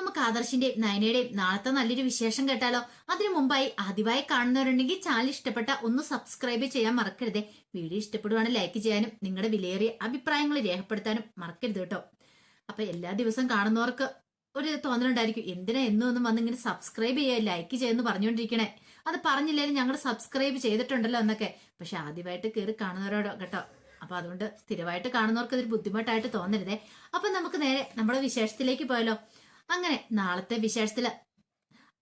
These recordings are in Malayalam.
നമുക്ക് ആദർശിന്റെയും നയനയുടെയും നാളത്തെ നല്ലൊരു വിശേഷം കേട്ടാലോ? അതിനു മുമ്പായി ആദ്യമായി കാണുന്നവരുണ്ടെങ്കിൽ ചാനൽ ഇഷ്ടപ്പെട്ട ഒന്ന് സബ്സ്ക്രൈബ് ചെയ്യാൻ മറക്കരുതേ. വീഡിയോ ഇഷ്ടപ്പെടുവാണെങ്കിൽ ലൈക്ക് ചെയ്യാനും നിങ്ങളുടെ വിലയേറിയ അഭിപ്രായങ്ങൾ രേഖപ്പെടുത്താനും മറക്കരുത് കേട്ടോ. അപ്പൊ എല്ലാ ദിവസവും കാണുന്നവർക്ക് ഒരു തോന്നലുണ്ടായിരിക്കും എന്തിനാ എന്നും ഒന്നും വന്ന് ഇങ്ങനെ സബ്സ്ക്രൈബ് ചെയ്യുക ലൈക്ക് ചെയ്യുമെന്ന് പറഞ്ഞുകൊണ്ടിരിക്കണേ? അത് പറഞ്ഞില്ലേ ഞങ്ങൾ സബ്സ്ക്രൈബ് ചെയ്തിട്ടുണ്ടല്ലോ എന്നൊക്കെ. പക്ഷെ ആദ്യമായിട്ട് കയറി കാണുന്നവരോടോ കേട്ടോ. അപ്പൊ അതുകൊണ്ട് സ്ഥിരമായിട്ട് കാണുന്നവർക്ക് ഇതൊരു ബുദ്ധിമുട്ടായിട്ട് തോന്നരുതേ. അപ്പൊ നമുക്ക് നേരെ നമ്മുടെ വിശേഷത്തിലേക്ക് പോയാലോ? അങ്ങനെ നാളത്തെ വിശേഷത്തിൽ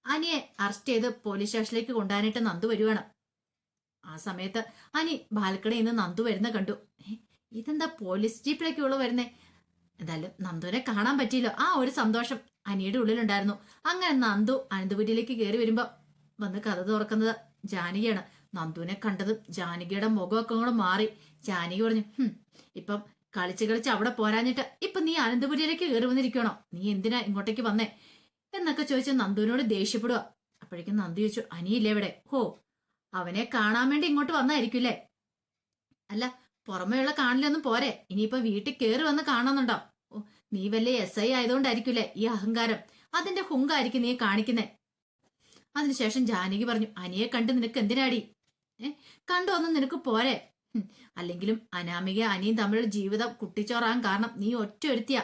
അനിയെ അറസ്റ്റ് ചെയ്ത് പോലീസ് സ്റ്റേഷനിലേക്ക് കൊണ്ടുപോകാനായിട്ട് നന്ദു വരുവാണ്. ആ സമയത്ത് അനി ബാൽക്കണിയിൽ നിന്ന് നന്ദു വരുന്ന കണ്ടു. ഇതെന്താ പോലീസ് ജീപ്പിലേക്ക് ഉള്ളു വരുന്നേ? എന്തായാലും നന്ദുവിനെ കാണാൻ പറ്റിയില്ലോ. ആ ഒരു സന്തോഷം അനിയുടെ ഉള്ളിലുണ്ടായിരുന്നു. അങ്ങനെ നന്ദു അനന്തപുരിയിലേക്ക് കയറി വരുമ്പോ വന്ന് കഥ തുറക്കുന്നത് ജാനകിയാണ്. നന്ദുവിനെ കണ്ടതും ജാനകിയുടെ മുഖമൊക്കെ കൂടെ മാറി. ജാനകി പറഞ്ഞു "ഹും, ഇപ്പം കളിച്ച് കളിച്ച് അവിടെ പോരാഞ്ഞിട്ട് ഇപ്പൊ നീ അനന്തപുരിയിലേക്ക് കയറി വന്നിരിക്കണോ? നീ എന്തിനാ ഇങ്ങോട്ടേക്ക് വന്നേ? എന്നൊക്കെ ചോദിച്ച് നന്ദുവിനോട് ദേഷ്യപ്പെടുക. അപ്പോഴേക്കും നന്ദു ചോദിച്ചു അനിയില്ലേ ഇവിടെ? ഹോ അവനെ കാണാൻ വേണ്ടി ഇങ്ങോട്ട് വന്നായിരിക്കില്ലേ അല്ല പുറമേയുള്ള കാണലൊന്നും പോരെ. ഇനിയിപ്പൊ വീട്ടിൽ കയറി വന്ന് കാണുന്നുണ്ടോ? നീ വല്ല എസ് ഐ ആയതുകൊണ്ടായിരിക്കില്ലേ ഈ അഹങ്കാരം? അതിന്റെ ഹുങ്കായിരിക്കും നീ കാണിക്കുന്നേ. അതിനുശേഷം ജാനകി പറഞ്ഞു അനിയെ കണ്ട് നിനക്ക് എന്തിനാടി? ഏ കണ്ടു വന്ന് നിനക്ക് പോരെ. അല്ലെങ്കിലും അനാമിക അനിയും തമ്മിലുള്ള ജീവിതം കുട്ടിച്ചോറാൻ കാരണം നീ ഒറ്റ ഒരുത്തിയാ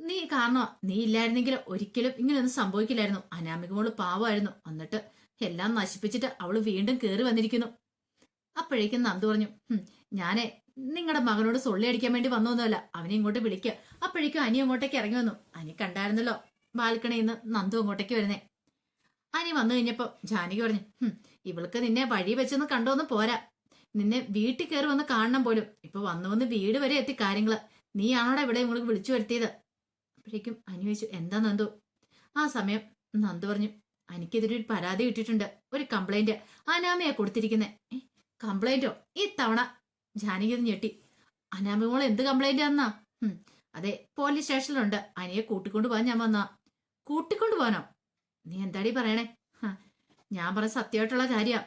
നീ കാരണം? നീ ഇല്ലായിരുന്നെങ്കിൽ ഒരിക്കലും ഇങ്ങനെയൊന്നും സംഭവിക്കില്ലായിരുന്നു. അനാമിക മോൾ പാവമായിരുന്നു. എന്നിട്ട് എല്ലാം നശിപ്പിച്ചിട്ട് അവൾ വീണ്ടും കയറി വന്നിരിക്കുന്നു. അപ്പോഴേക്കും നന്ദു പറഞ്ഞു "ഹും, ഞാനേ നിങ്ങളുടെ മകനോട് സൊള്ളി അടിക്കാൻ വേണ്ടി വന്നൊന്നുമല്ല. അവനെ ഇങ്ങോട്ട് വിളിക്കുക അപ്പോഴേക്കും അനി അങ്ങോട്ടേക്ക് ഇറങ്ങി വന്നു. അനി കണ്ടായിരുന്നല്ലോ ബാൽക്കണിയിൽ നിന്ന് നന്ദു അങ്ങോട്ടേക്ക് വരുന്നേ. അനി വന്നു കഴിഞ്ഞപ്പോ ജാനകി പറഞ്ഞു ഇവൾക്ക് നിന്നെ വഴി വെച്ചൊന്ന് കണ്ടോന്ന് പോരാ. നിന്നെ വീട്ടിൽ കയറി വന്ന് കാണണം പോലും. ഇപ്പൊ വന്നു വന്ന് വീട് വരെ എത്തി കാര്യങ്ങൾ. നീയാണോടെ ഇവിടെ നിങ്ങൾക്ക് വിളിച്ചു വരുത്തിയത്? അപ്പോഴേക്കും അനി എന്താ നന്ദു? ആ സമയം നന്ദു പറഞ്ഞു എനിക്കെതിരെ ഒരു പരാതി കിട്ടിയിട്ടുണ്ട്. ഒരു കംപ്ലൈന്റ് അനാമയാ കൊടുത്തിരിക്കുന്നത് കംപ്ലൈന്റോ ഈ തവണ. ജാനകി ഒന്ന് ഞെട്ടി. അനാമ എന്ത് കംപ്ലൈന്റ് ആന്നാ അതെ പോലീസ് സ്റ്റേഷനിലുണ്ട്. അനിയെ കൂട്ടിക്കൊണ്ട് പോകാൻ ഞാൻ വന്നാ. കൂട്ടിക്കൊണ്ട് പോകാനോ നീ എന്താടി പറയണേ? ഞാൻ പറഞ്ഞ സത്യമായിട്ടുള്ള കാര്യ.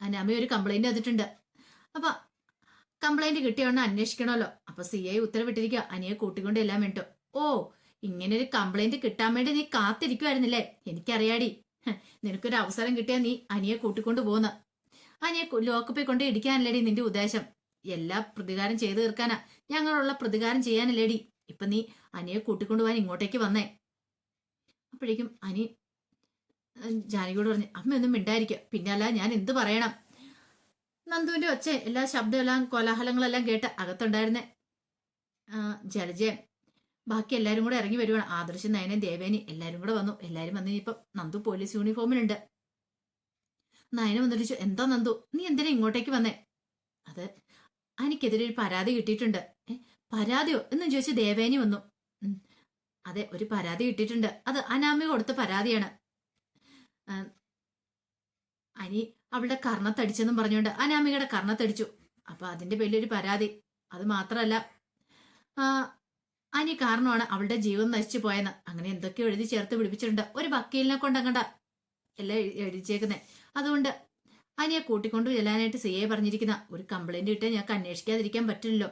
അനാമ ഒരു കംപ്ലൈന്റ് തന്നിട്ടുണ്ട് അപ്പൊ കംപ്ലൈന്റ് കിട്ടിയോണ്ട് അന്വേഷിക്കണമല്ലോ. അപ്പൊ സി ഐ ഉത്തരവിട്ടിരിക്കുക അനിയെ കൂട്ടിക്കൊണ്ട് എല്ലാം വേണ്ടു ഓ ഇങ്ങനെ ഒരു കംപ്ലൈന്റ് കിട്ടാൻ വേണ്ടി നീ കാത്തിരിക്കുമായിരുന്നില്ലേ എനിക്കറിയാടി. നിനക്കൊരു അവസരം കിട്ടിയാ നീ അനിയെ കൂട്ടിക്കൊണ്ട് പോന്ന. അനിയെ ലോക്കപ്പിൽ കൊണ്ട് ഇടിക്കാനല്ലേടി നിന്റെ ഉദ്ദേശം. എല്ലാ പ്രതികാരം ചെയ്തു തീർക്കാനാ. ഞങ്ങളുള്ള പ്രതികാരം ചെയ്യാനല്ലേടി. ഇപ്പൊ നീ അനിയെ കൂട്ടിക്കൊണ്ടു പോകാൻ ഇങ്ങോട്ടേക്ക് വന്നേ. അപ്പോഴേക്കും അനി ജാനകിയോട് പറഞ്ഞു അമ്മ ഒന്നും മിണ്ടായിരിക്കുക പിന്നെ അല്ല ഞാൻ എന്ത് പറയണം? നന്ദുവിന്റെ ഒച്ച എല്ലാ ശബ്ദമെല്ലാം കോലാഹലങ്ങളെല്ലാം കേട്ട് അകത്തുണ്ടായിരുന്നേ. ജലജയൻ ജലജയം ബാക്കി എല്ലാവരും കൂടെ ഇറങ്ങി വരുവാണ്. ആദർശ് നയനെ ദേവേനി എല്ലാവരും കൂടെ വന്നു. എല്ലാവരും വന്നു ഇപ്പൊ നന്ദു പോലീസ് യൂണിഫോമിലുണ്ട് നയന വന്നിട്ട് എന്താ നന്ദു? നീ എന്തിനാ ഇങ്ങോട്ടേക്ക് വന്നേ? അത് എനിക്കെതിരെ ഒരു പരാതി കിട്ടിയിട്ടുണ്ട്. പരാതിയോ? എന്ന് ചോദിച്ചു ദേവേനി വന്നു. അതെ ഒരു പരാതി കിട്ടിയിട്ടുണ്ട്. അത് അനാമി കൊടുത്ത പരാതിയാണ്. അനി അവളുടെ കർണത്തടിച്ചെന്നും പറഞ്ഞുകൊണ്ട് അനാമികയുടെ കർണത്തടിച്ചു. അപ്പൊ അതിന്റെ വലിയൊരു പരാതി. അത് മാത്രമല്ല അനി കാരണമാണ് അവളുടെ ജീവൻ നശിച്ചു പോയെന്ന്. അങ്ങനെ എന്തൊക്കെയോ എഴുതി ചേർത്ത് പിടിപ്പിച്ചിട്ടുണ്ട്. ഒരു വക്കീലിനെ കൊണ്ടങ്ങണ്ട. എല്ലാം എഴുതിച്ചേക്കുന്നെ. അതുകൊണ്ട് അനിയെ കൂട്ടിക്കൊണ്ട് ചെല്ലാനായിട്ട് സി എ പറഞ്ഞിരിക്കുന്ന ഒരു കംപ്ലൈന്റ് ഇട്ട് ഞങ്ങൾക്ക് അന്വേഷിക്കാതിരിക്കാൻ പറ്റില്ലല്ലോ.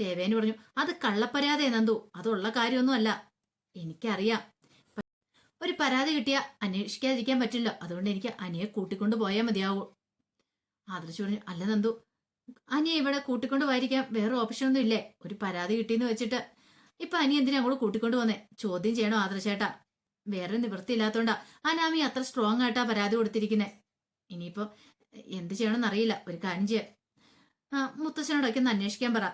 ദേവേന് പറഞ്ഞു അത് കള്ളപ്പരാതെ നന്ദു. അതുള്ള കാര്യമൊന്നുമല്ല. എനിക്കറിയാം. ഒരു പരാതി കിട്ടിയാൽ അന്വേഷിക്കാതിരിക്കാൻ പറ്റില്ല. അതുകൊണ്ട് എനിക്ക് അനിയെ കൂട്ടിക്കൊണ്ട് പോയാൽ മതിയാവൂ. ആദർശ് പറഞ്ഞു അല്ല നന്ദു അനിയെ ഇവിടെ കൂട്ടിക്കൊണ്ട് പോയിരിക്കാൻ വേറെ ഓപ്ഷൻ ഒന്നും ഇല്ലേ? ഒരു പരാതി കിട്ടിയെന്ന് വെച്ചിട്ട്. ഇപ്പൊ അനി എന്തിനാ അങ്ങോട്ട് കൂട്ടിക്കൊണ്ട് പോന്നെ? ചോദ്യം ചെയ്യണോ ആദർശേട്ടാ വേറെ നിവൃത്തി നിവൃത്തിയില്ലാത്തോണ്ടാ. അനാമി അത്ര സ്ട്രോങ് ആയിട്ടാ പരാതി കൊടുത്തിരിക്കുന്നെ. ഇനിയിപ്പോ എന്ത് ചെയ്യണമെന്ന് അറിയില്ല ഒരു കാര്യം ചെയ്യാം. ആ മുത്തശ്ശനോടൊക്കെ ഒന്ന് അന്വേഷിക്കാൻ പറ.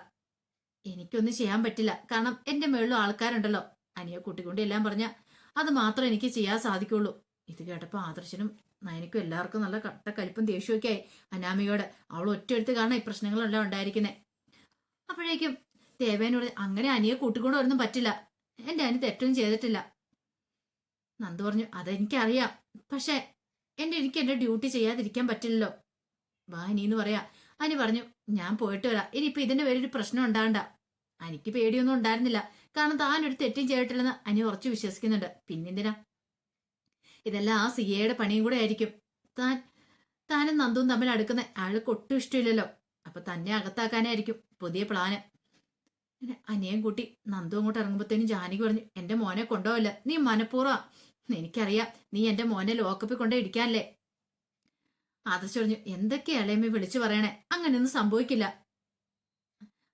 എനിക്കൊന്നും ചെയ്യാൻ പറ്റില്ല. കാരണം എന്റെ മേളിലും ആൾക്കാരുണ്ടല്ലോ. അനിയെ കൂട്ടിക്കൊണ്ട് എല്ലാം പറഞ്ഞ അത് മാത്രം എനിക്ക് ചെയ്യാൻ സാധിക്കുള്ളൂ. ഇത് കേട്ടപ്പോൾ ആദർശനും നയനിക്കും എല്ലാവർക്കും നല്ല കട്ട കലിപ്പും ദേഷ്യമൊക്കെ ആയി അനാമിയോട് അവൾ ഒറ്റയെടുത്ത് കാരണം ഈ പ്രശ്നങ്ങളെല്ലാം ഉണ്ടായിരിക്കുന്നേ. അപ്പോഴേക്കും ദേവേനോട് അങ്ങനെ അനിയെ കൂട്ടിക്കൊണ്ട് വരുന്നും പറ്റില്ല. എന്റെ അനി തെറ്റൊന്നും ചെയ്തിട്ടില്ല. നന്ദു പറഞ്ഞു അതെനിക്കറിയാം. പക്ഷെ എന്റെ എനിക്ക് എന്റെ ഡ്യൂട്ടി ചെയ്യാതിരിക്കാൻ പറ്റില്ലല്ലോ. വാ അനിന്ന് പറയാ. അനി പറഞ്ഞു ഞാൻ പോയിട്ട് വരാം. ഇനിയിപ്പോ ഇതിന്റെ പേരൊരു പ്രശ്നം ഉണ്ടാകണ്ട എനിക്ക് പേടിയൊന്നും ഉണ്ടായിരുന്നില്ല. കാരണം താൻ ഒരു തെറ്റും ചെയ്തിട്ടില്ലെന്ന് അനി ഉറച്ചു വിശ്വസിക്കുന്നുണ്ട്. പിന്നെന്തിനാ? ഇതെല്ലാം ആ സി എയുടെ പണിയും കൂടെ ആയിരിക്കും. താൻ താനും നന്ദുവും തമ്മിൽ അടുക്കുന്ന ആൾക്ക് ഒട്ടും ഇഷ്ടമില്ലല്ലോ. അപ്പൊ തന്നെ അകത്താക്കാനായിരിക്കും പുതിയ പ്ലാന്. അനിയൻ കൂട്ടി നന്ദു അങ്ങോട്ട് ഇറങ്ങുമ്പോഴത്തേനും ജാനകി പറഞ്ഞു എന്റെ മോനെ കൊണ്ടോവല്ല നീ മനഃപൂർവം എനിക്കറിയാം നീ എന്റെ മോനെ ലോക്കപ്പിൽ കൊണ്ടേ ഇടിക്കാനല്ലേ? ആദർശ് പറഞ്ഞു എന്തൊക്കെ ഇളയമ്മ വിളിച്ചു പറയണേ? അങ്ങനെയൊന്നും സംഭവിക്കില്ല.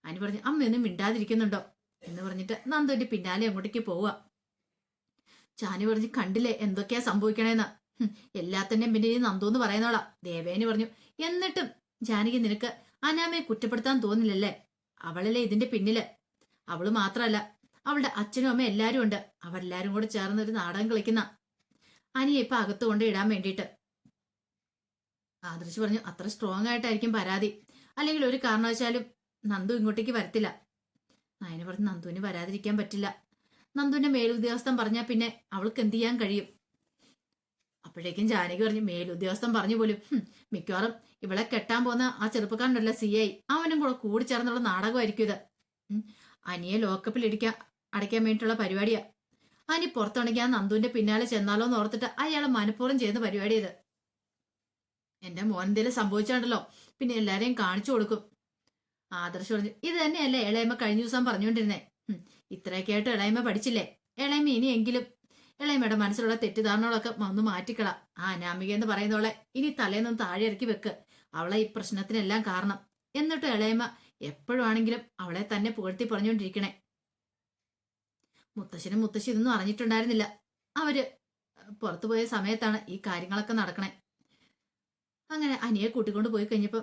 അനി പറഞ്ഞു അമ്മ അമ്മയൊന്നും മിണ്ടാതിരിക്കുന്നുണ്ടോ? എന്ന് പറഞ്ഞിട്ട് നന്ദുവിന്റെ പിന്നാലെ അങ്ങോട്ടേക്ക് പോവുക. ചാനു പറഞ്ഞു കണ്ടില്ലേ എന്തൊക്കെയാ സംഭവിക്കണേന്ന്? ഹും, എല്ലാത്തിന്റെയും പിന്നെ ഈ നന്ദു എന്ന് പറയുന്നോളാ ദേവേനി പറഞ്ഞു എന്നിട്ടും ജാനകി നിനക്ക് അനാമയെ കുറ്റപ്പെടുത്താൻ തോന്നില്ലല്ലേ? അവളല്ലേ ഇതിന്റെ പിന്നിൽ? അവൾ മാത്രല്ല അവളുടെ അച്ഛനും അമ്മ എല്ലാരും ഉണ്ട്. അവരെല്ലാരും കൂടെ ചേർന്ന് ഒരു നാടകം കളിക്കുന്ന. അനിയെ ഇപ്പൊ അകത്ത് കൊണ്ട് ഇടാൻ വേണ്ടിയിട്ട്. ആദർശ് പറഞ്ഞു അത്ര സ്ട്രോങ് ആയിട്ടായിരിക്കും പരാതി. അല്ലെങ്കിൽ ഒരു കാരണവശാലും നന്ദു ഇങ്ങോട്ടേക്ക് വരത്തില്ല. നായന പറഞ്ഞ് നന്ദുവിന് വരാതിരിക്കാൻ പറ്റില്ല. നന്ദുവിന്റെ മേലുദ്യോഗസ്ഥൻ പറഞ്ഞാൽ പിന്നെ അവൾക്ക് എന്ത് ചെയ്യാൻ കഴിയും? അപ്പോഴേക്കും ജാനകി പറഞ്ഞു മേലുദ്യോഗസ്ഥൻ പറഞ്ഞു പോലും മിക്കവാറും ഇവളെ കെട്ടാൻ പോകുന്ന ആ ചെറുപ്പക്കാരനുള്ള സി ഐ അവനും കൂടെ കൂടി ചേർന്നുള്ള നാടകമായിരിക്കും ഇത്. അനിയെ ലോക്കപ്പിൽ ഇടിക്കാൻ അടയ്ക്കാൻ വേണ്ടിയിട്ടുള്ള പരിപാടിയാ. അനി പുറത്തുണ്ടെങ്കിൽ ആ നന്ദുവിന്റെ പിന്നാലെ ചെന്നാലോ എന്ന് ഓർത്തിട്ട് അയാളെ മനഃപൂർവം ചെയ്യുന്ന പരിപാടി ഇത്. എന്റെ മോൻ എന്തേലും സംഭവിച്ചാണ്ടല്ലോ പിന്നെ എല്ലാരെയും കാണിച്ചു കൊടുക്കും. ആദർശ് പറഞ്ഞു ഇത് തന്നെയല്ലേ ഇളയമ്മ കഴിഞ്ഞ ദിവസം പറഞ്ഞുകൊണ്ടിരുന്നേ? ഇത്രയൊക്കെ ആയിട്ട് ഇളയമ്മ പഠിച്ചില്ലേ? ഇളയമ്മ ഇനിയെങ്കിലും ഇളയമ്മയുടെ മനസ്സിലുള്ള തെറ്റിദ്ധാരണകളൊക്കെ ഒന്ന് മാറ്റിക്കള. ആ അനാമിക എന്ന് പറയുന്നവളെ ഇനി തലേന്നും താഴെ ഇറക്കി വെക്ക്. അവളെ ഈ പ്രശ്നത്തിനെല്ലാം കാരണം. എന്നിട്ട് ഇളയമ്മ എപ്പോഴും ആണെങ്കിലും അവളെ തന്നെ പുകഴ്ത്തി പറഞ്ഞുകൊണ്ടിരിക്കണേ. മുത്തശ്ശനും മുത്തശ്ശി ഇതൊന്നും അറിഞ്ഞിട്ടുണ്ടായിരുന്നില്ല. അവർ പുറത്തുപോയ സമയത്താണ് ഈ കാര്യങ്ങളൊക്കെ നടക്കണേ. അങ്ങനെ അനിയെ കൂട്ടിക്കൊണ്ട് പോയി കഴിഞ്ഞപ്പോ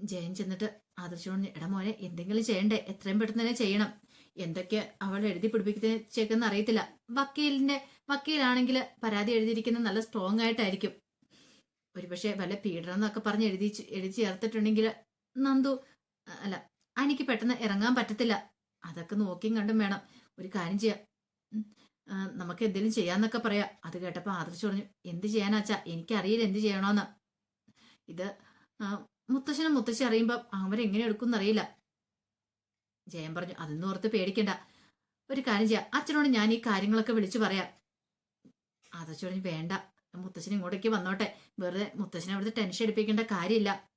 ജയൻ ചെന്നിട്ട് ആദർശോട് എടാ മോനെ എന്തെങ്കിലും ചെയ്യണ്ടേ? എത്രയും പെട്ടെന്ന് തന്നെ ചെയ്യണം. എന്തൊക്കെ അവൾ എഴുതി പിടിപ്പിക്കുന്നേക്കെന്ന് അറിയത്തില്ല. വക്കീലിന്റെ വക്കീലാണെങ്കിൽ പരാതി എഴുതിയിരിക്കുന്നത് നല്ല സ്ട്രോങ് ആയിട്ടായിരിക്കും. ഒരുപക്ഷെ വല്ല പീഡനം എന്നൊക്കെ പറഞ്ഞ് എഴുതി എഴുതി ചേർത്തിട്ടുണ്ടെങ്കിൽ നന്ദു അല്ല എനിക്ക് പെട്ടെന്ന് ഇറങ്ങാൻ പറ്റത്തില്ല. അതൊക്കെ നോക്കിയും കണ്ടും വേണം. ഒരു കാര്യം ചെയ്യാം. നമുക്ക് എന്തെങ്കിലും ചെയ്യാന്നൊക്കെ പറയാം. അത് കേട്ടപ്പോ ആദർശ് പറഞ്ഞു എന്ത് ചെയ്യാനാച്ചാ? എനിക്കറിയില്ല എന്ത് ചെയ്യണോന്ന്. ഇത് മുത്തശ്ശനും മുത്തശ്ശി അറിയുമ്പോ അവരെങ്ങനെ എടുക്കും അറിയില്ല ജയൻ പറഞ്ഞു അതൊന്നും ഓർത്ത് പേടിക്കണ്ട. ഒരു കാര്യം ചെയ്യാം. അച്ഛനോട് ഞാൻ ഈ കാര്യങ്ങളൊക്കെ വിളിച്ചു പറയാം. പറഞ്ഞു വേണ്ട. മുത്തശ്ശൻ ഇങ്ങോട്ടേക്ക് വന്നോട്ടെ. വെറുതെ മുത്തശ്ശനെ അവിടുത്തെ ടെൻഷൻ എടുപ്പിക്കേണ്ട കാര്യമില്ല.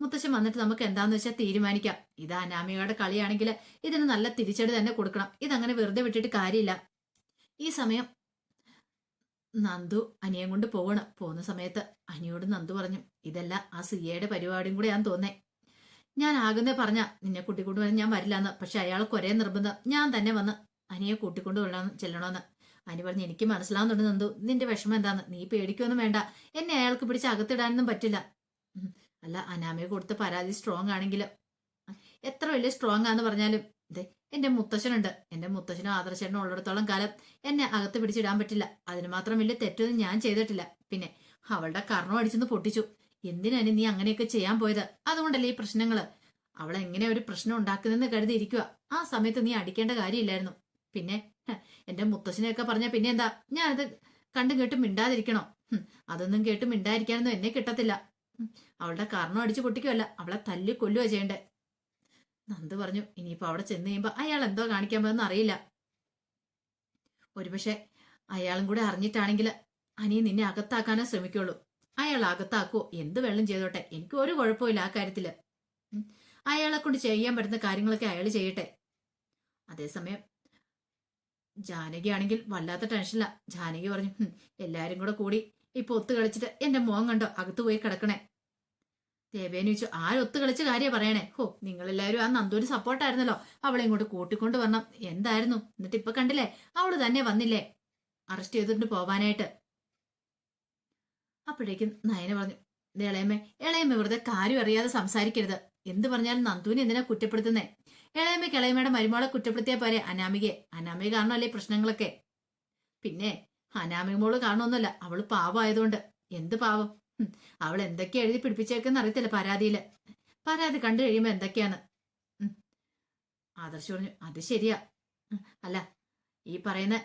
മുത്തശ്ശൻ വന്നിട്ട് നമുക്ക് എന്താന്ന് വെച്ചാൽ തീരുമാനിക്കാം. ഇത് അനാമികയുടെ കളിയാണെങ്കിൽ ഇതിന് നല്ല തിരിച്ചടി തന്നെ കൊടുക്കണം. ഇതങ്ങനെ വെറുതെ വിട്ടിട്ട് കാര്യമില്ല. ഈ സമയം നന്ദു അനിയൻ കൊണ്ട് പോവണം. പോകുന്ന സമയത്ത് അനിയോട് നന്ദു പറഞ്ഞു ഇതല്ല ആ സിയയുടെ പരിപാടിയും കൂടെ ഞാൻ തോന്നേ. ഞാൻ ആകുന്നേ പറഞ്ഞ നിന്നെ കൂട്ടിക്കൊണ്ട് വരാൻ ഞാൻ വരില്ലാന്ന് പക്ഷെ അയാൾ ഒരേ നിർബന്ധം. ഞാൻ തന്നെ വന്ന് അനിയെ കൂട്ടിക്കൊണ്ട് കൊള്ളാന്ന് ചെല്ലണമെന്ന് അനി പറഞ്ഞു എനിക്ക് മനസ്സിലാവുന്നുണ്ട് നന്ദു നിന്റെ വിഷമം എന്താന്ന്? നീ പേടിക്കൊന്നും വേണ്ട. എന്നെ അയാൾക്ക് പിടിച്ച് അകത്തിടാനൊന്നും പറ്റില്ല. അല്ല അനാമയെ കൊടുത്ത പരാതി സ്ട്രോങ് ആണെങ്കിലും എത്ര വലിയ സ്ട്രോങ് ആന്ന് പറഞ്ഞാലും ഇതേ എന്റെ മുത്തശ്ശനുണ്ട്. എന്റെ മുത്തശ്ശനും ആദർശനും ഉള്ളിടത്തോളം കാലം എന്നെ അകത്ത് പിടിച്ചിടാൻ പറ്റില്ല. അതിന് മാത്രം വലിയ തെറ്റൊന്നും ഞാൻ ചെയ്തിട്ടില്ല. പിന്നെ അവളുടെ കർണം അടിച്ചെന്ന് പൊട്ടിച്ചു. എന്തിനാണ് നീ അങ്ങനെയൊക്കെ ചെയ്യാൻ പോയത്? അതുകൊണ്ടല്ലേ ഈ പ്രശ്നങ്ങൾ? അവൾ എങ്ങനെ ഒരു പ്രശ്നം ഉണ്ടാക്കുന്നെന്ന് കരുതി ഇരിക്കുക ആ സമയത്ത് നീ അടിക്കേണ്ട കാര്യമില്ലായിരുന്നു. പിന്നെ എന്റെ മുത്തശ്ശനെയൊക്കെ പറഞ്ഞ പിന്നെ എന്താ ഞാനത് കണ്ടും കേട്ടും മിണ്ടാതിരിക്കണോ? അതൊന്നും കേട്ട് മിണ്ടാതിരിക്കാനൊന്നും എന്നെ കിട്ടത്തില്ല. അവളുടെ കർണം അടിച്ചു പൊട്ടിക്കുമല്ല അവളെ തല്ലി കൊല്ലുക ചെയ്യണ്ടേ. നന്ദു പറഞ്ഞു ഇനിയിപ്പോ അവിടെ ചെന്ന് കഴിയുമ്പോ അയാൾ എന്തോ കാണിക്കാൻ പോകുന്ന അറിയില്ല. ഒരുപക്ഷെ അയാളും കൂടെ അറിഞ്ഞിട്ടാണെങ്കിൽ അനി നിന്നെ അകത്താക്കാനേ ശ്രമിക്കുള്ളൂ. അയാൾ അകത്താക്കോ എന്ത് വെള്ളം ചെയ്തോട്ടെ? എനിക്ക് ഒരു കുഴപ്പമില്ല ആ കാര്യത്തിൽ. അയാളെ കൊണ്ട് ചെയ്യാൻ പറ്റുന്ന കാര്യങ്ങളൊക്കെ അയാൾ ചെയ്യട്ടെ. അതേസമയം ജാനകി ആണെങ്കിൽ വല്ലാത്ത ടെൻഷനില്ല ജാനകി പറഞ്ഞു "ഹും, എല്ലാരും കൂടെ കൂടി ഇപ്പൊ ഒത്തു കളിച്ചിട്ട് എന്റെ മോൻ കണ്ടോ? അകത്ത് പോയി കിടക്കണേ. ദേവേനെ ചോദിച്ചു ആരൊത്തു കളിച്ച കാര്യം പറയണേ? ഹോ നിങ്ങളെല്ലാവരും ആ നന്ദൂര് സപ്പോർട്ടായിരുന്നല്ലോ. അവളെ ഇങ്ങോട്ട് കൂട്ടിക്കൊണ്ട് വരണം. എന്തായിരുന്നു? എന്നിട്ട് ഇപ്പൊ കണ്ടില്ലേ? അവൾ തന്നെ വന്നില്ലേ? അറസ്റ്റ് ചെയ്തിട്ട് പോവാനായിട്ട്. അപ്പോഴേക്കും നയന പറഞ്ഞു ഇളയമ്മ ഇളയമ്മേ വെറുതെ കാര്യം അറിയാതെ സംസാരിക്കരുത്. എന്ത് പറഞ്ഞാലും നന്ദുവിനെ എന്തിനാ കുറ്റപ്പെടുത്തുന്നേ? ഇളയമ്മയ്ക്ക് ഇളയമ്മയുടെ മരുമോളെ കുറ്റപ്പെടുത്തിയാൽ പോലെ അനാമികയെ? അനാമിക കാരണമല്ലേ പ്രശ്നങ്ങളൊക്കെ? പിന്നെ അനാമിക മോൾ കാണുമൊന്നുമല്ല അവൾ പാവമായതുകൊണ്ട്. എന്ത് പാവം? അവൾ എന്തൊക്കെ എഴുതി പിടിപ്പിച്ചേക്കെന്ന് അറിയത്തില്ല പരാതിയിൽ. പരാതി കണ്ടു കഴിയുമ്പോ എന്തൊക്കെയാണ്. ആദർശ് പറഞ്ഞു അത് ശരിയാ. അല്ല ഈ പറയുന്ന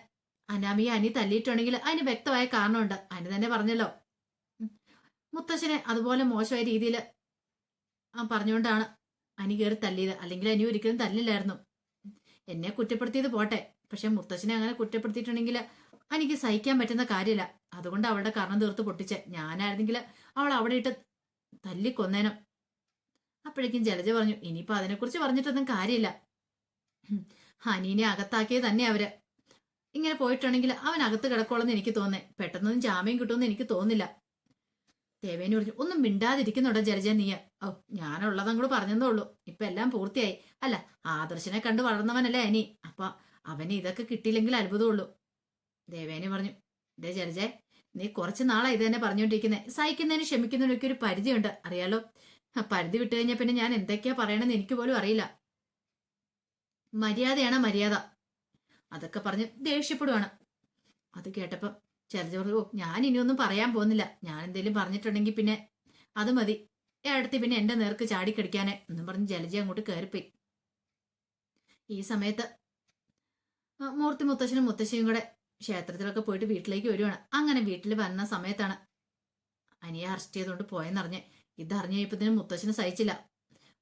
അനാമിയെ അനി തല്ലിയിട്ടുണ്ടെങ്കിൽ അതിന് വ്യക്തമായ കാരണമുണ്ട്. അനി തന്നെ പറഞ്ഞല്ലോ. മുത്തശ്ശനെ അതുപോലെ മോശമായ രീതിയിൽ പറഞ്ഞുകൊണ്ടാണ് അനി കയറി തല്ലിയത്. അല്ലെങ്കിൽ അനി ഒരിക്കലും തല്ലില്ലായിരുന്നു. എന്നെ കുറ്റപ്പെടുത്തിയത് പോട്ടെ. പക്ഷെ മുത്തശ്ശനെ അങ്ങനെ കുറ്റപ്പെടുത്തിയിട്ടുണ്ടെങ്കിൽ എനിക്ക് സഹിക്കാൻ പറ്റുന്ന കാര്യമില്ല. അതുകൊണ്ട് അവളുടെ കർണം തീർത്ത് പൊട്ടിച്ച് ഞാനായിരുന്നെങ്കിൽ അവൾ അവിടെ ഇട്ട് തല്ലിക്കൊന്നേനം. അപ്പോഴേക്കും ജലജ പറഞ്ഞു ഇനിയിപ്പോ അതിനെക്കുറിച്ച് പറഞ്ഞിട്ടൊന്നും കാര്യമില്ല. ഹനീനെ അകത്താക്കിയത് തന്നെ അവർ. ഇങ്ങനെ പോയിട്ടുണ്ടെങ്കിൽ അവൻ അകത്ത് കിടക്കോളെന്ന് എനിക്ക് തോന്നേ പെട്ടെന്നൊന്നും ജാമ്യം കിട്ടുമെന്ന് എനിക്ക് തോന്നില്ല ദേവേനെ പറഞ്ഞു ഒന്നും മിണ്ടാതിരിക്കുന്നുണ്ടോ ജലജ നീയ? ഓ ഞാനുള്ളതും കൂടെ പറഞ്ഞതേ ഉള്ളൂ. ഇപ്പൊ എല്ലാം പൂർത്തിയായി. അല്ല ആദർശനെ കണ്ട് വളർന്നവനല്ലേ അനി അപ്പൊ അവന് ഇതൊക്കെ കിട്ടിയില്ലെങ്കിൽ അത്ഭുതമുള്ളൂ. ദേവേനെ പറഞ്ഞു ദേ ജലജെ നീ കുറച്ച് നാളായി ഇത് തന്നെ പറഞ്ഞുകൊണ്ടിരിക്കുന്നത് സഹിക്കുന്നതിന് ക്ഷമിക്കുന്നതിനൊക്കെ ഒരു പരിധിയുണ്ട് അറിയാലോ? പരിധി വിട്ടു കഴിഞ്ഞാൽ പിന്നെ ഞാൻ എന്തൊക്കെയാ പറയണമെന്ന് എനിക്ക് പോലും അറിയില്ല. മര്യാദയാണ് മര്യാദ. അതൊക്കെ പറഞ്ഞ് ദേഷ്യപ്പെടുവാണ്. അത് കേട്ടപ്പം ചെറിയ പറഞ്ഞു ഓ ഞാൻ ഇനിയൊന്നും പറയാൻ പോകുന്നില്ല. ഞാൻ എന്തെങ്കിലും പറഞ്ഞിട്ടുണ്ടെങ്കിൽ പിന്നെ അത് മതി. ഏടത്തി പിന്നെ എന്റെ നേർക്ക് ചാടിക്കടിക്കാനെ എന്നും പറഞ്ഞ് ജലജി അങ്ങോട്ട് കയറിപ്പോയി. ഈ സമയത്ത് മൂർത്തി മുത്തശ്ശനും മുത്തശ്ശിയും കൂടെ ക്ഷേത്രത്തിലൊക്കെ പോയിട്ട് വീട്ടിലേക്ക് വരുവാണ്. അങ്ങനെ വീട്ടിൽ വന്ന സമയത്താണ് അനിയെ അറസ്റ്റ് ചെയ്തുകൊണ്ട് പോയെന്നറിഞ്ഞ്. ഇതറിഞ്ഞ ഇപ്പത്തിന് മുത്തശ്ശന് സഹിച്ചില്ല.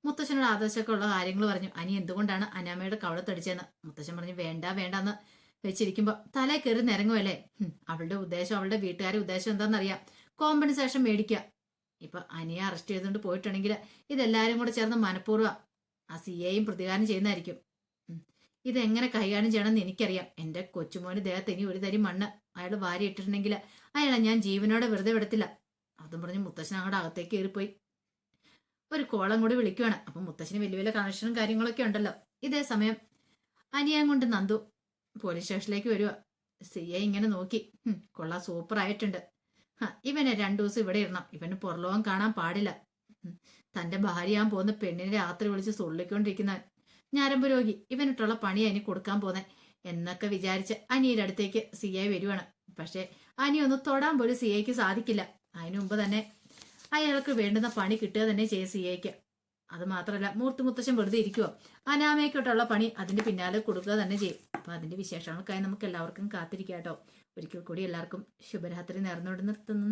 മുത്തശ്ശനോട് ആദർശമൊക്കെ ഉള്ള കാര്യങ്ങൾ പറഞ്ഞു. അനി എന്തുകൊണ്ടാണ് അനാമയുടെ കവളത്തടിച്ചതെന്ന് മുത്തശ്ശൻ പറഞ്ഞു വേണ്ട വേണ്ടെന്ന് വെച്ചിരിക്കുമ്പോൾ തലേ കയറി നിരങ്ങുമല്ലേ അവളുടെ ഉദ്ദേശം അവളുടെ വീട്ടുകാരുടെ ഉദ്ദേശം എന്താണെന്നറിയാം കോമ്പൻസേഷൻ മേടിക്കുക ഇപ്പൊ അനിയെ അറസ്റ്റ് ചെയ്തുകൊണ്ട് പോയിട്ടുണ്ടെങ്കിൽ ഇതെല്ലാവരും കൂടെ ചേർന്ന് മനഃപൂർവം ആ സി എയും പ്രതികാരം ചെയ്യുന്നതായിരിക്കും. ഇതെങ്ങനെ കൈകാര്യം ചെയ്യണമെന്ന് എനിക്കറിയാം. എന്റെ കൊച്ചുമോന് ദേഹത്ത് ഇനി ഒരു തരി മണ്ണ് അയാൾ വാരി ഇട്ടിട്ടുണ്ടെങ്കിൽ അയാളെ ഞാൻ ജീവനോടെ വെറുതെ വിടത്തില്ല. അതും പറഞ്ഞ് മുത്തശ്ശൻ അങ്ങോട്ട് അകത്തേക്ക് കയറിപ്പോയി. ഒരു കോളം കൂടി വിളിക്കുവാണ്. അപ്പൊ മുത്തശ്ശന് വലിയ വലിയ കണക്ഷനും കാര്യങ്ങളൊക്കെ ഉണ്ടല്ലോ. ഇതേ സമയം അനിയൻ കൊണ്ട് നന്ദു പോലീസ് സ്റ്റേഷനിലേക്ക് വരുവ. സി ഐ ഇങ്ങനെ നോക്കി. കൊള്ളാ സൂപ്പർ ആയിട്ടുണ്ട്. ഇവനെ രണ്ടു ദിവസം ഇവിടെ ഇടണം ഇവന് പുറലോകം കാണാൻ പാടില്ല. തന്റെ ഭാര്യയാൻ പോകുന്ന പെണ്ണിനെ രാത്രി വിളിച്ച് സുള്ളിക്കൊണ്ടിരിക്കുന്ന ഞരമ്പ് രോഗി ഇവനിട്ടുള്ള പണി ഇനി കൊടുക്കാൻ പോന്നെ എന്നൊക്കെ വിചാരിച്ച് അനിയുടെ അടുത്തേക്ക് സി ഐ വരുവാണ്. പക്ഷെ അനി ഒന്ന് തൊടാൻ പോലും സി ഐക്ക് സാധിക്കില്ല. അതിനു മുമ്പ് തന്നെ അയാൾക്ക് വേണ്ടുന്ന പണി കിട്ടുക തന്നെ ചെയ്യും സി ഐക്ക് അത് മാത്രമല്ല മൂർത്തി മുത്തശ്ശൻ വെറുതെ ഇരിക്കുവോ. അനാമയ്ക്കോട്ടുള്ള പണി അതിന്റെ പിന്നാലെ കൊടുക്കുക തന്നെ ചെയ്യും. അപ്പൊ അതിന്റെ വിശേഷങ്ങൾക്കായി നമുക്ക് എല്ലാവർക്കും കാത്തിരിക്കാം കേട്ടോ. ഒരിക്കൽ കൂടി എല്ലാവർക്കും ശുഭരാത്രി നേർന്നുകൊണ്ട് നിർത്തുന്നു.